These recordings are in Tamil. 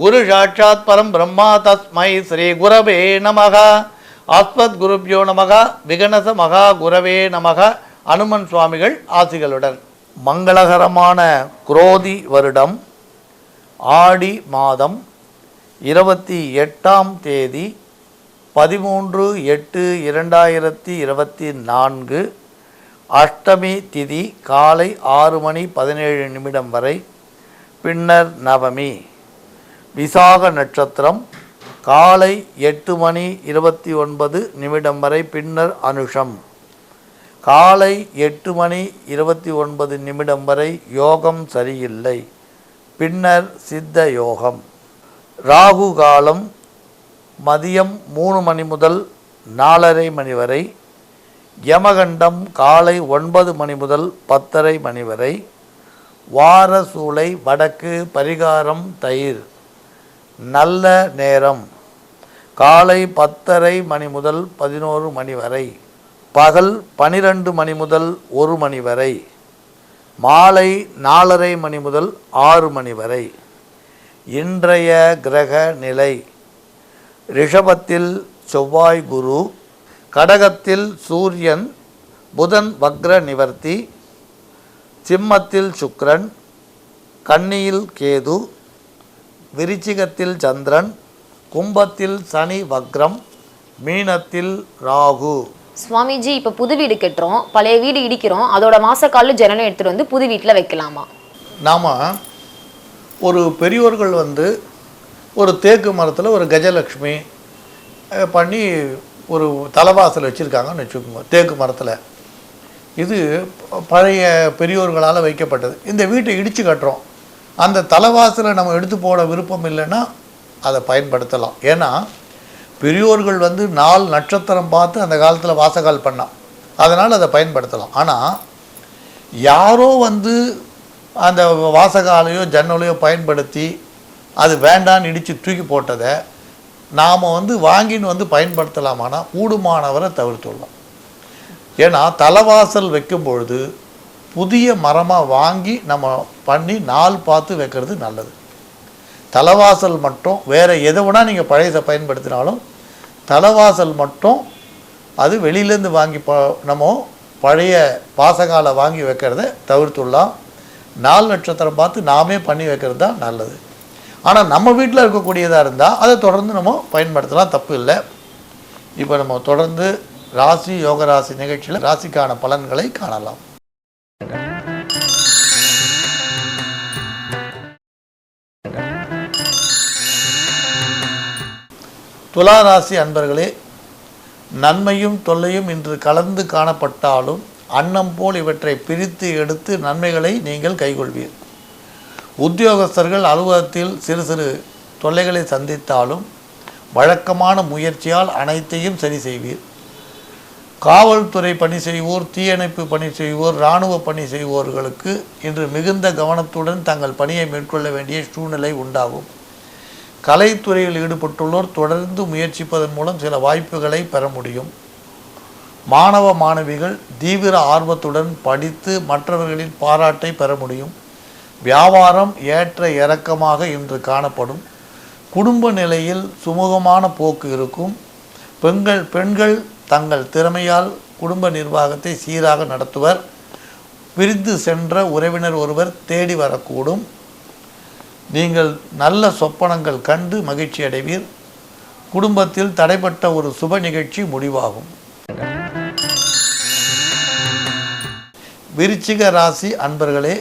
குரு சாட்சாத் பரம் பிரம்மா தஸ்மை ஸ்ரீ குரவே நமக. ஆஸ்மத் குருப்யோ நமக விகணச மகா குரவே நமக. அனுமன் சுவாமிகள் ஆசிகளுடன். மங்களகரமான குரோதி வருடம் ஆடி மாதம் இருபத்தி எட்டாம் தேதி பதிமூன்று எட்டு இரண்டாயிரத்தி இருபத்தி நான்கு அஷ்டமி திதி காலை ஆறு மணி பதினேழு நிமிடம் வரை பின்னர் நவமி. விசாக நட்சத்திரம் காலை எட்டு மணி இருபத்தி ஒன்பது நிமிடம் வரை பின்னர் அனுஷம். காலை எட்டு மணி இருபத்தி ஒன்பது நிமிடம் வரை யோகம் சரியில்லை. பின்னர் சித்த யோகம். ராகு காலம் மதியம் மூணு மணி முதல் நாலரை மணி வரை யமகண்டம் காலை ஒன்பது மணி முதல் பத்தரை மணி வரை வார சூளை வடக்கு பரிகாரம் தயிர். நல்ல நேரம். காலை பத்தரை மணி முதல் பதினோரு மணி வரை. பகல் பனிரெண்டு மணி முதல் ஒரு மணி வரை. மாலை நாலரை மணி முதல் ஆறு மணி வரை. இன்றைய கிரக நிலை. ரிஷபத்தில் செவ்வாய் குரு கடகத்தில் சூரியன் புதன் வக்ர நிவர்த்தி சிம்மத்தில் சுக்ரன் கன்னியில் கேது விருச்சிகத்தில் சந்திரன் கும்பத்தில் சனி வக்ரம் மீனத்தில் ராகு. சுவாமிஜி இப்போ புது வீடு கட்டுறோம் பழைய வீடு இடிக்கிறோம் அதோட மாசக்கால ஜனனம் எடுத்துட்டு வந்து புது வீட்டில் வைக்கலாமா? நாம் ஒரு பெரியோர்கள் வந்து ஒரு தேக்கு மரத்தில் ஒரு கஜலக்ஷ்மி பண்ணி ஒரு தலைவாசல் வச்சுருக்காங்கன்னு வச்சுக்கோங்க தேக்கு மரத்தில். இது பழைய பெரியோர்களால் வைக்கப்பட்டது. இந்த வீட்டை இடித்து கட்டுறோம். அந்த தலைவாசலை நம்ம எடுத்து போட விருப்பம் இல்லைன்னா அதை பயன்படுத்தலாம். ஏன்னா பெரியோர்கள் வந்து நாள் நட்சத்திரம் பார்த்து அந்த காலத்தில் வாசகால் பண்ணான் அதனால் அதை பயன்படுத்தலாம். ஆனால் யாரோ வந்து அந்த வாசகாலையோ ஜன்னலையோ பயன்படுத்தி அது வேண்டான்னு இடித்து தூக்கி போட்டதை நாம் வந்து வாங்கின்னு வந்து பயன்படுத்தலாமானா கூடுமானவரை தவிர்த்துள்ளோம் ஏன்னா தலைவாசல் வைக்கும் பொழுது புதிய மரமாக வாங்கி நம்ம பண்ணி நாள் பார்த்து வைக்கிறது நல்லது. தலைவாசல் மட்டும் வேறு எதுவுனா நீங்கள் பழையதை பயன்படுத்தினாலும் தலைவாசல் மட்டும் அது வெளியிலேருந்து வாங்கி ப நம்ம பழைய பாசகாலை வாங்கி வைக்கிறத தவிர்த்துடலாம். நாலு நட்சத்திரம் பார்த்து நாமே பண்ணி வைக்கிறது தான் நல்லது. ஆனால் நம்ம வீட்டில் இருக்கக்கூடியதாக இருந்தால் அதை தொடர்ந்து நம்ம பயன்படுத்தலாம் தப்பு இல்லை. இப்போ நம்ம தொடர்ந்து ராசி யோக ராசி நிகழ்ச்சியில் ராசிக்கான பலன்களை காணலாம். துலா ராசி அன்பர்களே நன்மையும் தொல்லையும் இன்று கலந்து காணப்பட்டாலும் அன்னம் போல் இவற்றை பிரித்து எடுத்து நன்மைகளை நீங்கள் கைகொள்வீர். உத்தியோகஸ்தர்கள் அலுவலகத்தில் சிறு சிறு தொல்லைகளை சந்தித்தாலும் வழக்கமான முயற்சியால் அனைத்தையும் சரி செய்வீர். காவல்துறை பணி செய்வோர் தீயணைப்பு பணி செய்வோர் இராணுவ பணி செய்வோர்களுக்கு இன்று மிகுந்த கவனத்துடன் தங்கள் பணியை மேற்கொள்ள வேண்டிய சூழ்நிலை உண்டாகும். கலைத்துறையில் ஈடுபட்டுள்ளோர் தொடர்ந்து முயற்சிப்பதன் மூலம் சில வாய்ப்புகளை பெற முடியும். மாணவ மாணவிகள் தீவிர ஆர்வத்துடன் படித்து மற்றவர்களின் பாராட்டை பெற முடியும். வியாபாரம் ஏற்ற இறக்கமாக இன்று காணப்படும். குடும்ப நிலையில் சுமூகமான போக்கு இருக்கும். பெண்கள் பெண்கள் தங்கள் திறமையால் குடும்ப நிர்வாகத்தை சீராக நடத்துவர். பிரிந்து சென்ற உறவினர் ஒருவர் தேடி வரக்கூடும். நீங்கள் நல்ல சொப்பனங்கள் கண்டு மகிழ்ச்சி அடைவீர். குடும்பத்தில் தடைப்பட்ட ஒரு சுப நிகழ்ச்சி முடிவாகும். விருச்சிக ராசி அன்பர்களே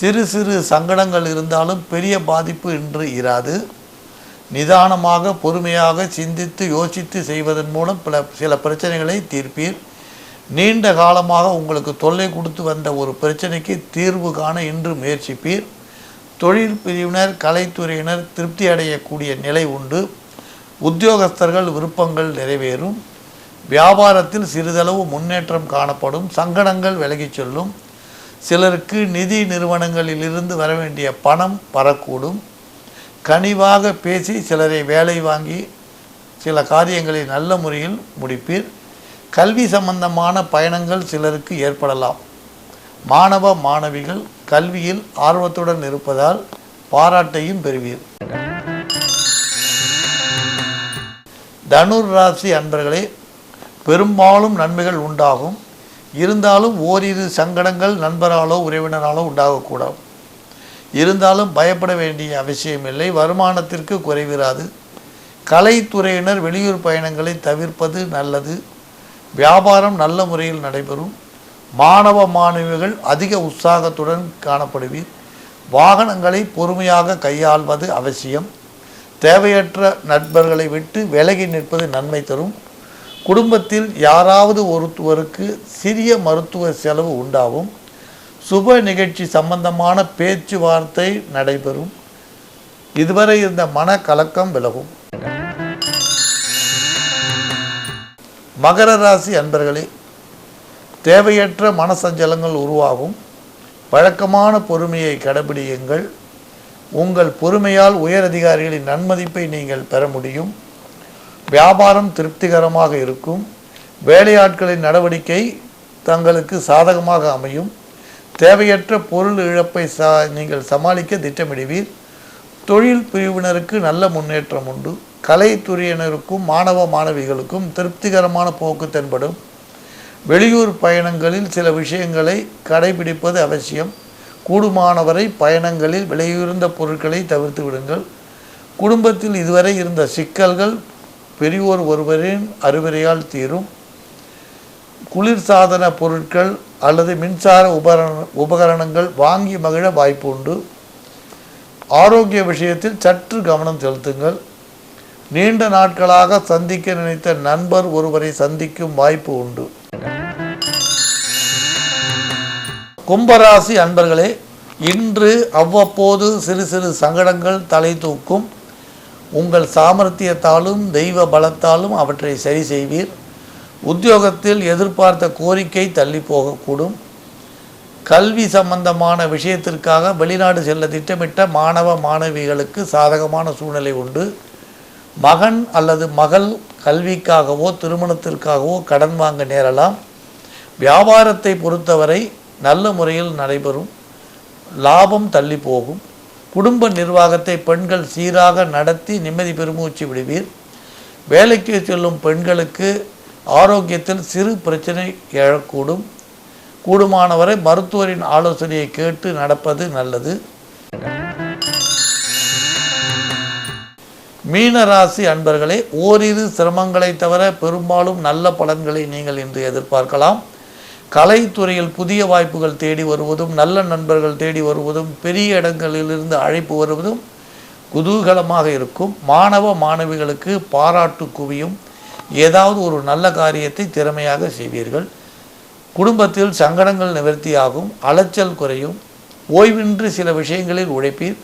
சிறு சிறு சங்கடங்கள் இருந்தாலும் பெரிய பாதிப்பு இன்று இராது. நிதானமாக பொறுமையாக சிந்தித்து யோசித்து செய்வதன் மூலம் பல சில பிரச்சனைகளை தீர்ப்பீர். நீண்ட காலமாக உங்களுக்கு தொல்லை கொடுத்து வந்த ஒரு பிரச்சனைக்கு தீர்வு காண இன்று முயற்சிப்பீர். தொழில் பிரிவினர் கலைத்துறையினர் திருப்தி அடையக்கூடிய நிலை உண்டு. உத்தியோகஸ்தர்கள் விருப்பங்கள் நிறைவேறும். வியாபாரத்தில் சிறிதளவு முன்னேற்றம் காணப்படும். சங்கடங்கள் விலகிச் செல்லும். சிலருக்கு நிதி நிறுவனங்களிலிருந்து வர வேண்டிய பணம் வரக்கூடும். கனிவாக பேசி சிலரை வேலை வாங்கி சில காரியங்களை நல்ல முறையில் முடிப்பீர். கல்வி சம்பந்தமான பயணங்கள் சிலருக்கு ஏற்படலாம். மாணவ மாணவிகள் கல்வியில் ஆர்வத்துடன் இருப்பதால் பாராட்டையும் பெறுவீர். தனுர் ராசி அன்பர்களே பெரும்பாலும் நன்மைகள் உண்டாகும். இருந்தாலும் ஓரிரு சங்கடங்கள் நண்பராலோ உறவினராலோ உண்டாகக்கூடாது. இருந்தாலும் பயப்பட வேண்டிய அவசியமில்லை. வருமானத்திற்கு குறைவிராது. கலைத்துறையினர் வெளியூர் பயணங்களை தவிர்ப்பது நல்லது. வியாபாரம் நல்ல முறையில் நடைபெறும். மாணவ மாணவிகள் அதிக உற்சாகத்துடன் காணப்படுவீர். வாகனங்களை பொறுமையாக கையாள்வது அவசியம். தேவையற்ற நண்பர்களை விட்டு விலகி நிற்பது நன்மை தரும். குடும்பத்தில் யாராவது ஒருத்தவருக்கு சிறிய மருத்துவ செலவு உண்டாகும். சுப நிகழ்ச்சி சம்பந்தமான பேச்சுவார்த்தை நடைபெறும். இதுவரை இருந்த மன கலக்கம் விலகும். மகர ராசி அன்பர்களே தேவையற்ற மனசஞ்சலங்கள் உருவாகும். வழக்கமான பொறுமையை கடைபிடியுங்கள். உங்கள் பொறுமையால் உயர் அதிகாரிகளின் நன்மதிப்பை நீங்கள் பெற முடியும். வியாபாரம் திருப்திகரமாக இருக்கும். வேலையாட்களின் நடவடிக்கை தங்களுக்கு சாதகமாக அமையும். தேவையற்ற பொருள் இழப்பை சா நீங்கள் சமாளிக்க திட்டமிடுவீர். தொழில் பிரிவினருக்கு நல்ல முன்னேற்றம் உண்டு. கலைத்துறையினருக்கும் மாணவ மாணவிகளுக்கும் திருப்திகரமான போக்கு தென்படும். வெளியூர் பயணங்களில் சில விஷயங்களை கடைபிடிப்பது அவசியம். கூடுமானவரை பயணங்களில் விலையுயர்ந்த பொருட்களை தவிர்த்து விடுங்கள். குடும்பத்தில் இதுவரை இருந்த சிக்கல்கள் பெரியோர் ஒருவரின் அறிவுரையால் தீரும். குளிர்சாதன பொருட்கள் அல்லது மின்சார உபகரண உபகரணங்கள் வாங்கி மகிழ வாய்ப்பு உண்டு. ஆரோக்கிய விஷயத்தில் சற்று கவனம் செலுத்துங்கள். நீண்ட நாட்களாக சந்திக்க நினைத்த நண்பர் ஒருவரை சந்திக்கும் வாய்ப்பு உண்டு. கும்பராசி அன்பர்களே இன்று அவ்வப்போது சிறு சிறு சங்கடங்கள் தலை தூக்கும். உங்கள் சாமர்த்தியத்தாலும் தெய்வ பலத்தாலும் அவற்றை சரி செய்வீர். உத்தியோகத்தில் எதிர்பார்த்த கோரிக்கை தள்ளி போகக்கூடும். கல்வி சம்பந்தமான விஷயத்திற்காக வெளிநாடு செல்ல திட்டமிட்ட மாணவ மாணவிகளுக்கு சாதகமான சூழ்நிலை உண்டு. மகன் அல்லது மகள் கல்விக்காகவோ திருமணத்திற்காகவோ கடன் வாங்க நேரலாம். வியாபாரத்தை பொறுத்தவரை நல்ல முறையில் நடைபெறும். லாபம் தள்ளி போகும். குடும்ப நிர்வாகத்தை பெண்கள் சீராக நடத்தி நிம்மதி பெருமூச்சு விடுவீர். வேலைக்கு செல்லும் பெண்களுக்கு ஆரோக்கியத்தில் சிறு பிரச்சனை எழக்கூடும். கூடுமானவரை மருத்துவரின் ஆலோசனையை கேட்டு நடப்பது நல்லது. மீனராசி அன்பர்களே ஓரிரு சிரமங்களை தவிர பெரும்பாலும் நல்ல பலன்களை நீங்கள் இன்று எதிர்பார்க்கலாம். கலைத்துறையில் புதிய வாய்ப்புகள் தேடி வருவதும் நல்ல நண்பர்கள் தேடி வருவதும் பெரிய இடங்களிலிருந்து அழைப்பு வருவதும் குதூகலமாக இருக்கும். மாணவ மாணவிகளுக்கு பாராட்டு குவியும். ஏதாவது ஒரு நல்ல காரியத்தை திறமையாக செய்வீர்கள். குடும்பத்தில் சங்கடங்கள் நிவர்த்தியாகும் அலைச்சல் குறையும். ஓய்வின்றி சில விஷயங்களில் உழைப்பீர்.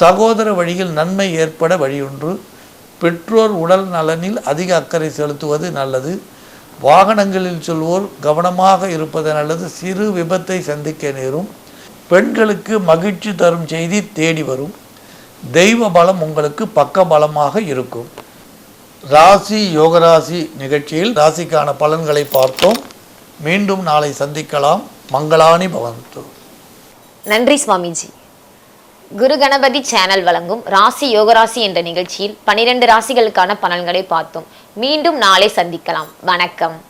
சகோதர வழியில் நன்மை ஏற்பட வழியொன்று பெற்றோர் உடல் நலனில் அதிக அக்கறை செலுத்துவது நல்லது. வாகனங்களில் செல்வோர் கவனமாக இருப்பது நல்லது சிறு விபத்தை சந்திக்க நேரும். பெண்களுக்கு மகிழ்ச்சி தரும் செய்தி தேடி வரும். தெய்வ பலம் உங்களுக்கு பக்க பலமாக இருக்கும். ராசி யோகராசி நிகழ்ச்சியில் ராசிக்கான பலன்களை பார்த்தோம். மீண்டும் நாளை சந்திக்கலாம். மங்களானி பவந்து நன்றி சுவாமிஜி. குரு கணபதி சேனல் வழங்கும் ராசி யோகராசி என்ற நிகழ்ச்சியில் பனிரெண்டு ராசிகளுக்கான பலன்களை பார்த்தோம். மீண்டும் நாளை சந்திக்கலாம். வணக்கம்.